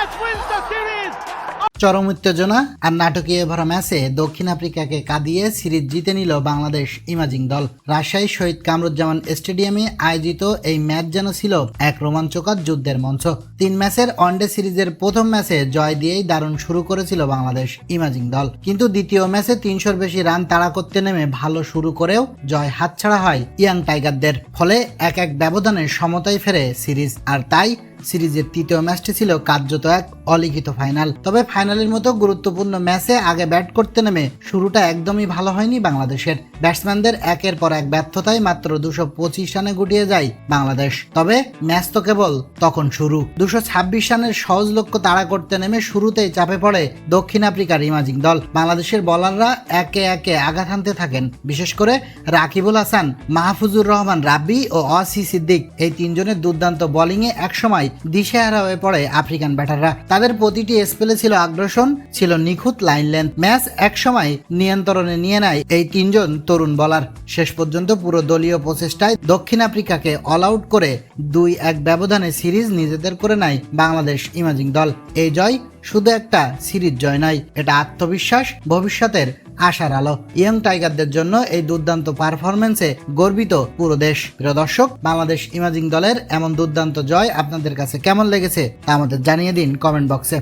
Bangladesh wins the series. চরম উত্তেজনা আর নাটকীয় ভরা ম্যাচে দক্ষিণ আফ্রিকাকে কাঁদিয়ে সিরিজ জিতে নিল বাংলাদেশ ইমাজিং দল। রাজশাহী শহীদ কামরুজ্জামান স্টেডিয়ামে আয়োজিত এই ম্যাচ যেন ছিল এক রোমাঞ্চকর যুদ্ধের মঞ্চ। তিন ম্যাচের ওয়ানডে সিরিজের প্রথম ম্যাচে জয় দিয়েই দারুণ শুরু করেছিল বাংলাদেশ ইমাজিং দল। কিন্তু দ্বিতীয় ম্যাচে তিনশোর বেশি রান তাড়া করতে নেমে ভালো শুরু করেও জয় হাতছাড়া হয় ইয়াং টাইগারদের। ফলে এক এক ব্যবধানে সমতায় ফেরে সিরিজ। আর তাই সিরিজের তৃতীয় ম্যাচটি ছিল কার্যত এক অলিখিত ফাইনাল। তবে ফাইনালের মতো গুরুত্বপূর্ণ ম্যাচে আগে ব্যাট করতে নেমে শুরুটা একদমই ভালো হয়নি বাংলাদেশের। ব্যাটসম্যানদের একের পর এক ব্যর্থতায় মাত্র দুশো পঁচিশ রানে গুটিয়ে যায় বাংলাদেশ। তবে ম্যাচ তো কেবল তখন শুরু। দুশো ছাব্বিশ রানের সহজ লক্ষ্য তাড়া করতে নেমে শুরুতেই চাপে পড়ে দক্ষিণ আফ্রিকার ইমাজিং দল। বাংলাদেশের বলাররা একে একে আঘাত হানতে থাকেন। বিশেষ করে রাকিবুল হাসান, মাহফুজুর রহমান, রাব্বি ও অসি সিদ্দিক এই তিনজনের দুর্দান্ত বোলিংয়ে একসময় দিশেহারা হয়ে পড়ে আফ্রিকান ব্যাটাররা। তাদের প্রতিটি স্পেলে ছিল আগ্রাসন ছিল নিখুঁত লাইন লেন্থ ম্যাচ একসময় নিয়ন্ত্রণে নিয়ে নেয় এই তিনজন তরুণ বলার। শেষ পর্যন্ত পুরো দলীয় প্রচেষ্টায় দক্ষিণ আফ্রিকাকে অল আউট করে দুই এক ব্যবধানে সিরিজ নিজেদের করে নেয় বাংলাদেশ ইমাজিং দল। এই জয় শুধু একটা সিরিজ জয় নয়, এটা আত্মবিশ্বাস, ভবিষ্যতের আশার আলো। ইয়ং টাইগারদের জন্য এই দুর্দান্ত পারফরমেন্সে গর্বিত পুরো দেশ। প্রিয় দর্শক, বাংলাদেশ ইমাজিং দলের এমন দুর্দান্ত জয় আপনাদের কাছে কেমন লেগেছে তা আমাদের জানিয়ে দিন কমেন্ট বক্সে।